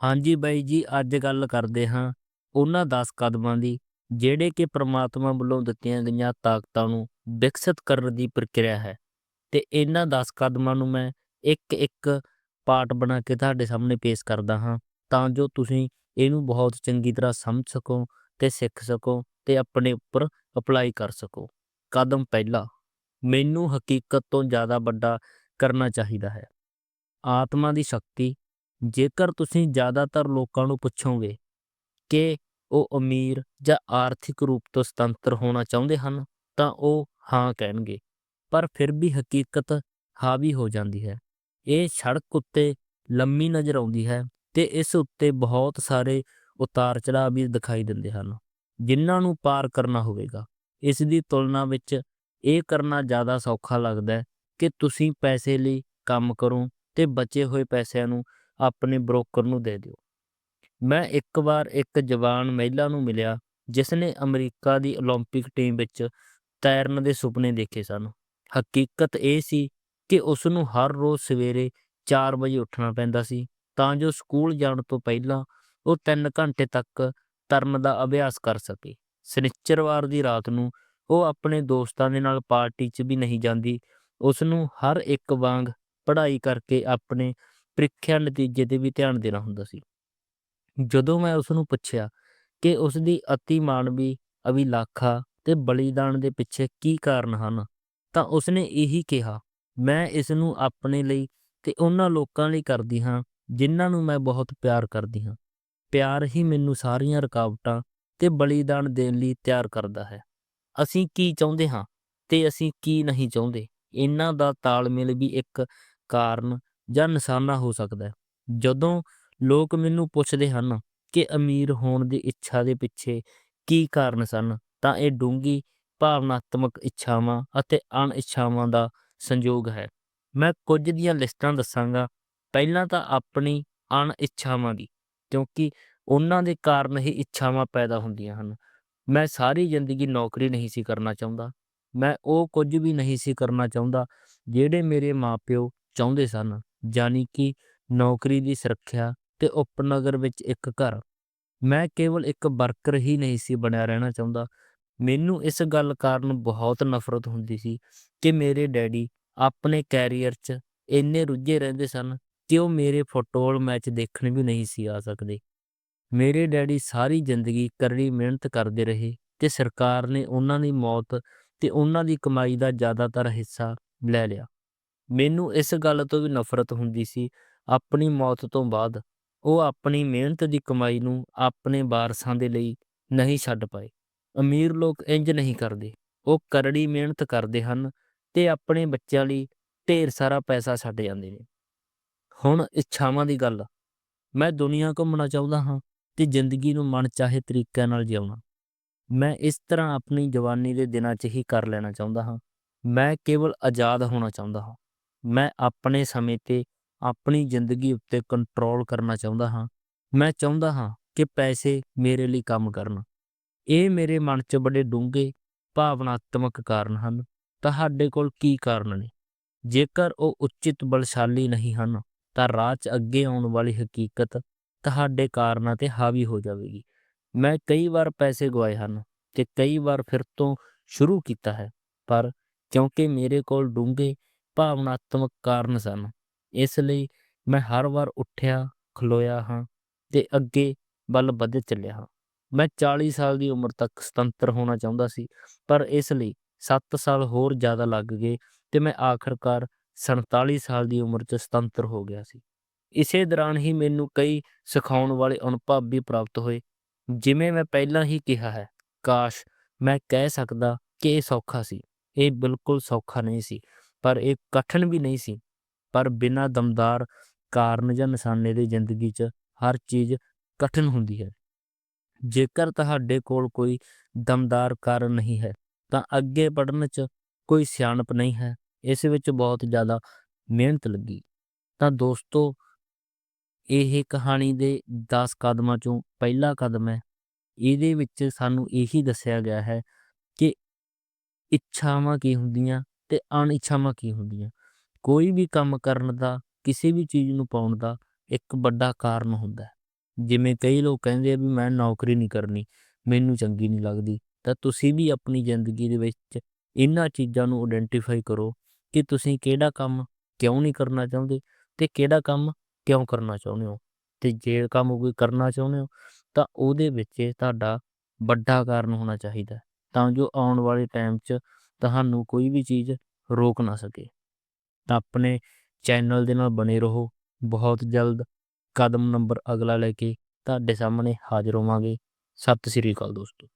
ਹਾਂਜੀ ਬਾਈ ਜੀ, ਅੱਜ ਗੱਲ ਕਰਦੇ ਹਾਂ ਉਹਨਾਂ 10 ਕਦਮਾਂ ਦੀ, ਜਿਹੜੇ ਕਿ ਪ੍ਰਮਾਤਮਾ ਵੱਲੋਂ ਦਿੱਤੀਆਂ ਗਈਆਂ ਤਾਕਤਾਂ ਨੂੰ ਵਿਕਸਿਤ ਕਰਨ ਦੀ ਪ੍ਰਕਿਰਿਆ ਹੈ। ਤੇ ਇਹਨਾਂ 10 ਕਦਮਾਂ ਨੂੰ ਮੈਂ ਇੱਕ ਇੱਕ ਪਾਰਟ ਬਣਾ ਕੇ ਤੁਹਾਡੇ ਸਾਹਮਣੇ ਪੇਸ਼ ਕਰਦਾ ਹਾਂ, ਤਾਂ ਜੋ ਤੁਸੀਂ ਇਹਨੂੰ ਬਹੁਤ ਚੰਗੀ ਤਰ੍ਹਾਂ ਸਮਝ ਸਕੋ ਤੇ ਸਿੱਖ ਸਕੋ ਤੇ ਆਪਣੇ ਉੱਪਰ ਅਪਲਾਈ ਕਰ ਸਕੋ। ਕਦਮ ਪਹਿਲਾ, ਮੈਨੂੰ ਹਕੀਕਤ ਤੋਂ ਜ਼ਿਆਦਾ ਵੱਡਾ ਕਰਨਾ ਚਾਹੀਦਾ ਹੈ। ਆਤਮਾ ਦੀ ਸ਼ਕਤੀ ਜੇਕਰ ਤੁਸੀਂ ਜ਼ਿਆਦਾਤਰ ਲੋਕਾਂ ਨੂੰ ਪੁੱਛੋਗੇ ਕਿ ਉਹ ਅਮੀਰ ਜਾਂ ਆਰਥਿਕ ਰੂਪ ਤੋਂ ਸੁਤੰਤਰ ਹੋਣਾ ਚਾਹੁੰਦੇ ਹਨ, ਤਾਂ ਉਹ ਹਾਂ ਕਹਿਣਗੇ, ਪਰ ਫਿਰ ਵੀ ਹਕੀਕਤ ਹਾਵੀ ਹੋ ਜਾਂਦੀ ਹੈ। ਇਹ ਸੜਕ ਉੱਤੇ ਲੰਮੀ ਨਜ਼ਰ ਆਉਂਦੀ ਹੈ ਤੇ ਇਸ ਉੱਤੇ ਬਹੁਤ ਸਾਰੇ ਉਤਾਰ ਚੜਾਅ ਵੀ ਦਿਖਾਈ ਦਿੰਦੇ ਹਨ, ਜਿਨ੍ਹਾਂ ਨੂੰ ਪਾਰ ਕਰਨਾ ਹੋਵੇਗਾ। ਇਸ ਦੀ ਤੁਲਨਾ ਵਿੱਚ ਇਹ ਕਰਨਾ ਜ਼ਿਆਦਾ ਸੌਖਾ ਲੱਗਦਾ ਹੈ ਕਿ ਤੁਸੀਂ ਪੈਸੇ ਲਈ ਕੰਮ ਕਰੋ ਤੇ ਬਚੇ ਹੋਏ ਪੈਸਿਆਂ ਨੂੰ ਆਪਣੇ ਬ੍ਰੋਕਰ ਨੂੰ ਦੇ ਦਿਓ ਮੈਂ ਇੱਕ ਵਾਰ ਇੱਕ ਜਵਾਨ ਮਹਿਲਾ ਨੂੰ ਮਿਲਿਆ ਜਿਸ ਨੇ ਅਮਰੀਕਾ ਦੀ 올림픽 ਟੀਮ ਵਿੱਚ ਤੈਰਨ ਦੇ ਸੁਪਨੇ ਦੇਖੇ ਸਨ ਹਕੀਕਤ ਇਹ ਸੀ ਕਿ ਉਸ ਨੂੰ ਹਰ ਰੋਜ਼ ਸਵੇਰੇ 4 ਵਜੇ ਉੱਠਣਾ ਪੈਂਦਾ ਸੀ ਤਾਂ ਜੋ ਸਕੂਲ ਜਾਣ ਤੋਂ ਪਹਿਲਾਂ ਉਹ 3 ਘੰਟੇ ਤੱਕ ਤਰਨ ਦਾ ਅਭਿਆਸ ਕਰ ਸਕੇ ਸਨਿਚਰਵਾਰ ਦੀ ਰਾਤ ਨੂੰ ਉਹ ਆਪਣੇ ਦੋਸਤਾਂ ਦੇ ਨਾਲ ਪਾਰਟੀ 'ਚ ਵੀ ਨਹੀਂ ਜਾਂਦੀ ਉਸ ਨੂੰ ਹਰ ਇੱਕ ਵਾਂਗ ਪੜ੍ਹਾਈ ਕਰਕੇ ਆਪਣੇ ਪ੍ਰੀਖਿਆ ਨਤੀਜੇ ਤੇ ਵੀ ਧਿਆਨ ਦੇਣਾ ਹੁੰਦਾ ਸੀ। ਜਦੋਂ ਮੈਂ ਉਸ ਨੂੰ ਪੁੱਛਿਆ ਕਿ ਉਸ ਦੀ ਅਤੀ ਮਾਨਵੀ ਅਭਿਲਾਖਾ ਤੇ ਬਲੀਦਾਨ ਦੇ ਪਿੱਛੇ ਕੀ ਕਾਰਨ ਹਨ, ਤਾਂ ਉਸ ਨੇ ਇਹੀ ਕਿਹਾ, ਮੈਂ ਇਸ ਨੂੰ ਆਪਣੇ ਲਈ ਤੇ ਉਹਨਾਂ ਲੋਕਾਂ ਲਈ ਕਰਦੀ ਹਾਂ ਜਿਨ੍ਹਾਂ ਨੂੰ ਮੈਂ ਬਹੁਤ ਪਿਆਰ ਕਰਦੀ ਹਾਂ। ਪਿਆਰ ਹੀ ਮੈਨੂੰ ਸਾਰੀਆਂ ਰੁਕਾਵਟਾਂ ਤੇ ਬਲੀਦਾਨ ਦੇਣ ਲਈ ਤਿਆਰ ਕਰਦਾ ਹੈ। ਅਸੀਂ ਕੀ ਚਾਹੁੰਦੇ ਹਾਂ ਤੇ ਅਸੀਂ ਕੀ ਨਹੀਂ ਚਾਹੁੰਦੇ? ਇਹਨਾਂ ਦਾ ਤਾਲਮੇਲ ਵੀ ਇੱਕ ਕਾਰਨ ਜਾਂ ਨਿਸ਼ਾਨਾ ਹੋ ਸਕਦਾ ਹੈ। ਜਦੋਂ ਲੋਕ ਮੈਨੂੰ ਪੁੱਛਦੇ ਹਨ ਕਿ ਅਮੀਰ ਹੋਣ ਦੀ ਇੱਛਾ ਦੇ ਪਿੱਛੇ ਕੀ ਕਾਰਨ ਸਨ, ਤਾਂ ਇਹ ਡੂੰਗੀ ਭਾਵਨਾਤਮਕ ਇੱਛਾਵਾਂ ਅਤੇ ਅਣ ਇੱਛਾਵਾਂ ਦਾ ਸੰਯੋਗ ਹੈ। ਮੈਂ ਕੁਝ ਦੀਆਂ ਲਿਸਟਾਂ ਦੱਸਾਂਗਾ। ਪਹਿਲਾਂ ਤਾਂ ਆਪਣੀ ਅਣ ਇੱਛਾਵਾਂ ਦੀ, ਕਿਉਂਕਿ ਉਹਨਾਂ ਦੇ ਕਾਰਨ ਹੀ ਇੱਛਾਵਾਂ ਪੈਦਾ ਹੁੰਦੀਆਂ ਹਨ। ਮੈਂ ਸਾਰੀ ਜ਼ਿੰਦਗੀ ਨੌਕਰੀ ਨਹੀਂ ਸੀ ਕਰਨਾ ਚਾਹੁੰਦਾ। ਮੈਂ ਉਹ ਕੁਝ ਵੀ ਨਹੀਂ ਸੀ ਕਰਨਾ ਚਾਹੁੰਦਾ ਜਿਹੜੇ ਮੇਰੇ ਮਾਪਿਓ ਚਾਹੁੰਦੇ ਸਨ। ਜਾਨੀ ਕਿ ਨੌਕਰੀ ਦੀ ਸੁਰੱਖਿਆ ਤੇ ਉਪਨਗਰ ਵਿੱਚ ਇੱਕ ਘਰ। ਮੈਂ ਕੇਵਲ ਇੱਕ ਵਰਕਰ ਹੀ ਨਹੀਂ ਸੀ ਬਣਿਆ ਰਹਿਣਾ ਚਾਹੁੰਦਾ। ਮੈਨੂੰ ਇਸ ਗੱਲ ਕਾਰਨ ਬਹੁਤ ਨਫ਼ਰਤ ਹੁੰਦੀ ਸੀ ਕਿ ਮੇਰੇ ਡੈਡੀ ਆਪਣੇ ਕੈਰੀਅਰ 'ਚ ਇੰਨੇ ਰੁੱਝੇ ਰਹਿੰਦੇ ਸਨ ਕਿ ਉਹ ਮੇਰੇ ਫੁੱਟਬਾਲ ਮੈਚ ਦੇਖਣ ਵੀ ਨਹੀਂ ਸੀ ਆ ਸਕਦੇ। ਮੇਰੇ ਡੈਡੀ ਸਾਰੀ ਜ਼ਿੰਦਗੀ ਕਰੜੀ ਮਿਹਨਤ ਕਰਦੇ ਰਹੇ ਤੇ ਸਰਕਾਰ ਨੇ ਉਹਨਾਂ ਦੀ ਮੌਤ ਤੇ ਉਹਨਾਂ ਦੀ ਕਮਾਈ ਦਾ ਜ਼ਿਆਦਾਤਰ ਹਿੱਸਾ ਲੈ ਲਿਆ। ਮੈਨੂੰ ਇਸ ਗੱਲ ਤੋਂ ਵੀ ਨਫ਼ਰਤ ਹੁੰਦੀ ਸੀ, ਆਪਣੀ ਮੌਤ ਤੋਂ ਬਾਅਦ ਉਹ ਆਪਣੀ ਮਿਹਨਤ ਦੀ ਕਮਾਈ ਨੂੰ ਆਪਣੇ ਵਾਰਸਾਂ ਦੇ ਲਈ ਨਹੀਂ ਛੱਡ ਪਾਏ। ਅਮੀਰ ਲੋਕ ਇੰਜ ਨਹੀਂ ਕਰਦੇ। ਉਹ ਕਰੜੀ ਮਿਹਨਤ ਕਰਦੇ ਹਨ ਤੇ ਆਪਣੇ ਬੱਚਿਆਂ ਲਈ ਢੇਰ ਸਾਰਾ ਪੈਸਾ ਛੱਡ ਜਾਂਦੇ ਨੇ। ਹੁਣ ਇੱਛਾਵਾਂ ਦੀ ਗੱਲ। ਮੈਂ ਦੁਨੀਆ ਘੁੰਮਣਾ ਚਾਹੁੰਦਾ ਹਾਂ ਤੇ ਜ਼ਿੰਦਗੀ ਨੂੰ ਮਨ ਚਾਹੇ ਤਰੀਕਿਆਂ ਨਾਲ ਜਿਉਣਾ। ਮੈਂ ਇਸ ਤਰ੍ਹਾਂ ਆਪਣੀ ਜਵਾਨੀ ਦੇ ਦਿਨਾਂ 'ਚ ਹੀ ਕਰ ਲੈਣਾ ਚਾਹੁੰਦਾ ਹਾਂ। ਮੈਂ ਕੇਵਲ ਆਜ਼ਾਦ ਹੋਣਾ ਚਾਹੁੰਦਾ ਹਾਂ। ਮੈਂ ਆਪਣੇ ਸਮੇਂ ਤੇ ਆਪਣੀ ਜ਼ਿੰਦਗੀ ਉੱਤੇ ਕੰਟਰੋਲ ਕਰਨਾ ਚਾਹੁੰਦਾ ਹਾਂ। ਮੈਂ ਚਾਹੁੰਦਾ ਹਾਂ ਕਿ ਪੈਸੇ ਮੇਰੇ ਲਈ ਕੰਮ ਕਰਨ। ਇਹ ਮੇਰੇ ਮਨ 'ਚ ਬੜੇ ਡੂੰਘੇ, ਭਾਵਨਾਤਮਕ ਕਾਰਨ ਹਨ। ਤੁਹਾਡੇ ਕੋਲ ਕੀ ਕਾਰਨ ਨੇ? ਜੇਕਰ ਉਹ ਉਚਿਤ ਬਲਸ਼ਾਲੀ ਨਹੀਂ ਹਨ, ਤਾਂ ਰਾਹ 'ਚ ਅੱਗੇ ਆਉਣ ਵਾਲੀ ਹਕੀਕਤ ਤੁਹਾਡੇ ਕਾਰਨਾਂ ਤੇ ਹਾਵੀ ਹੋ ਜਾਵੇਗੀ। ਮੈਂ ਕਈ ਵਾਰ ਪੈਸੇ ਗਵਾਏ ਹਨ ਤੇ ਕਈ ਵਾਰ ਫਿਰ ਤੋਂ ਸ਼ੁਰੂ ਕੀਤਾ ਹੈ, ਪਰ ਕਿਉਂਕਿ ਮੇਰੇ ਕੋਲ ਡੂੰਘੇ ਭਾਵਨਾਤਮਕ ਕਾਰਨ ਸਨ। ਇਸ ਲਈ ਮੈਂ ਹਰ ਵਾਰ ਉੱਠਿਆ, ਖਲੋਇਆ ਹਾਂ ਤੇ ਅੱਗੇ ਵੱਲ ਵਧੇ ਚੱਲਿਆ ਹਾਂ। ਮੈਂ 40 ਸਾਲ ਦੀ ਉਮਰ ਤੱਕ ਸੁਤੰਤਰ ਹੋਣਾ ਚਾਹੁੰਦਾ ਸੀ, ਪਰ ਇਸ ਲਈ 7 ਸਾਲ ਹੋਰ ਜ਼ਿਆਦਾ ਲੱਗ ਗਏ ਤੇ ਮੈਂ ਆਖਰਕਾਰ 47 ਸਾਲ ਦੀ ਉਮਰ 'ਚ ਸੁਤੰਤਰ ਹੋ ਗਿਆ ਸੀ। ਇਸੇ ਦੌਰਾਨ ਹੀ ਮੈਨੂੰ ਕਈ ਸਿਖਾਉਣ ਵਾਲੇ ਅਨੁਭਵ ਵੀ ਪ੍ਰਾਪਤ ਹੋਏ। ਜਿਵੇਂ ਮੈਂ ਪਹਿਲਾਂ ਹੀ ਕਿਹਾ ਹੈ, ਕਾਸ਼ ਮੈਂ ਕਹਿ ਸਕਦਾ ਕਿ ਇਹ ਸੌਖਾ ਸੀ। ਇਹ ਬਿਲਕੁਲ ਸੌਖਾ ਨਹੀਂ ਸੀ। ਪਰ ਇਹ ਕਠਿਨ ਵੀ ਨਹੀਂ ਸੀ। ਪਰ ਬਿਨਾਂ ਦਮਦਾਰ ਕਾਰਨ ਜਾਂ ਨਿਸ਼ਾਨੇ ਦੀ ਜ਼ਿੰਦਗੀ 'ਚ ਹਰ ਚੀਜ਼ ਕਠਿਨ ਹੁੰਦੀ ਹੈ। ਜੇਕਰ ਤੁਹਾਡੇ ਕੋਲ ਕੋਈ ਦਮਦਾਰ ਕਾਰਨ ਨਹੀਂ ਹੈ, ਤਾਂ ਅੱਗੇ ਪੜਨ 'ਚ ਕੋਈ ਸਿਆਣਪ ਨਹੀਂ ਹੈ। ਇਸ ਵਿੱਚ ਬਹੁਤ ਜ਼ਿਆਦਾ ਮਿਹਨਤ ਲੱਗੀ। ਤਾਂ ਦੋਸਤੋ, ਇਹ ਕਹਾਣੀ ਦੇ 10 ਕਦਮਾਂ ਚੋਂ ਪਹਿਲਾ ਕਦਮ ਹੈ। ਇਹਦੇ ਵਿੱਚ ਸਾਨੂੰ ਇਹੀ ਦੱਸਿਆ ਗਿਆ ਹੈ ਕਿ ਇੱਛਾਵਾਂ ਕੀ ਹੁੰਦੀਆਂ ਤੇ ਅਣਇੱਛਾਵਾਂ ਕੀ ਹੁੰਦੀਆਂ? ਕੋਈ ਵੀ ਕੰਮ ਕਰਨ ਦਾ, ਕਿਸੇ ਵੀ ਚੀਜ਼ ਨੂੰ ਪਾਉਣ ਦਾ ਇੱਕ ਵੱਡਾ ਕਾਰਨ ਹੁੰਦਾ ਹੈ। ਜਿਵੇਂ ਕਈ ਲੋਕ ਕਹਿੰਦੇ ਆ ਵੀ ਮੈਂ ਨੌਕਰੀ ਨਹੀਂ ਕਰਨੀ, ਮੈਨੂੰ ਚੰਗੀ ਨਹੀਂ ਲੱਗਦੀ, ਤਾਂ ਤੁਸੀਂ ਵੀ ਆਪਣੀ ਜ਼ਿੰਦਗੀ ਦੇ ਵਿੱਚ ਇਹਨਾਂ ਚੀਜ਼ਾਂ ਨੂੰ ਆਇਡੈਂਟੀਫਾਈ ਕਰੋ ਕਿ ਤੁਸੀਂ ਕਿਹੜਾ ਕੰਮ ਕਿਉਂ ਨਹੀਂ ਕਰਨਾ ਚਾਹੁੰਦੇ ਤੇ ਕਿਹੜਾ ਕੰਮ ਕਿਉਂ ਕਰਨਾ ਚਾਹੁੰਦੇ ਹੋ। ਤੇ ਜੇ ਕੰਮ ਕੋਈ ਕਰਨਾ ਚਾਹੁੰਦੇ ਹੋ, ਤਾਂ ਉਹਦੇ ਵਿੱਚ ਤੁਹਾਡਾ ਵੱਡਾ ਕਾਰਨ ਹੋਣਾ ਚਾਹੀਦਾ ਤਾਂ ਜੋ ਆਉਣ ਵਾਲੇ ਟਾਈਮ 'ਚ ਤੁਹਾਨੂੰ ਕੋਈ ਵੀ ਚੀਜ਼ ਰੋਕ ਨਾ ਸਕੇ। ਤਾਂ ਆਪਣੇ ਚੈਨਲ ਦੇ ਨਾਲ ਬਣੇ ਰਹੋ। ਬਹੁਤ ਜਲਦ ਕਦਮ ਨੰਬਰ ਅਗਲਾ ਲੈ ਕੇ ਤੁਹਾਡੇ ਸਾਹਮਣੇ ਹਾਜ਼ਰ ਹੋਵਾਂਗੇ। ਸਤਿ ਸ੍ਰੀ ਅਕਾਲ ਦੋਸਤੋ।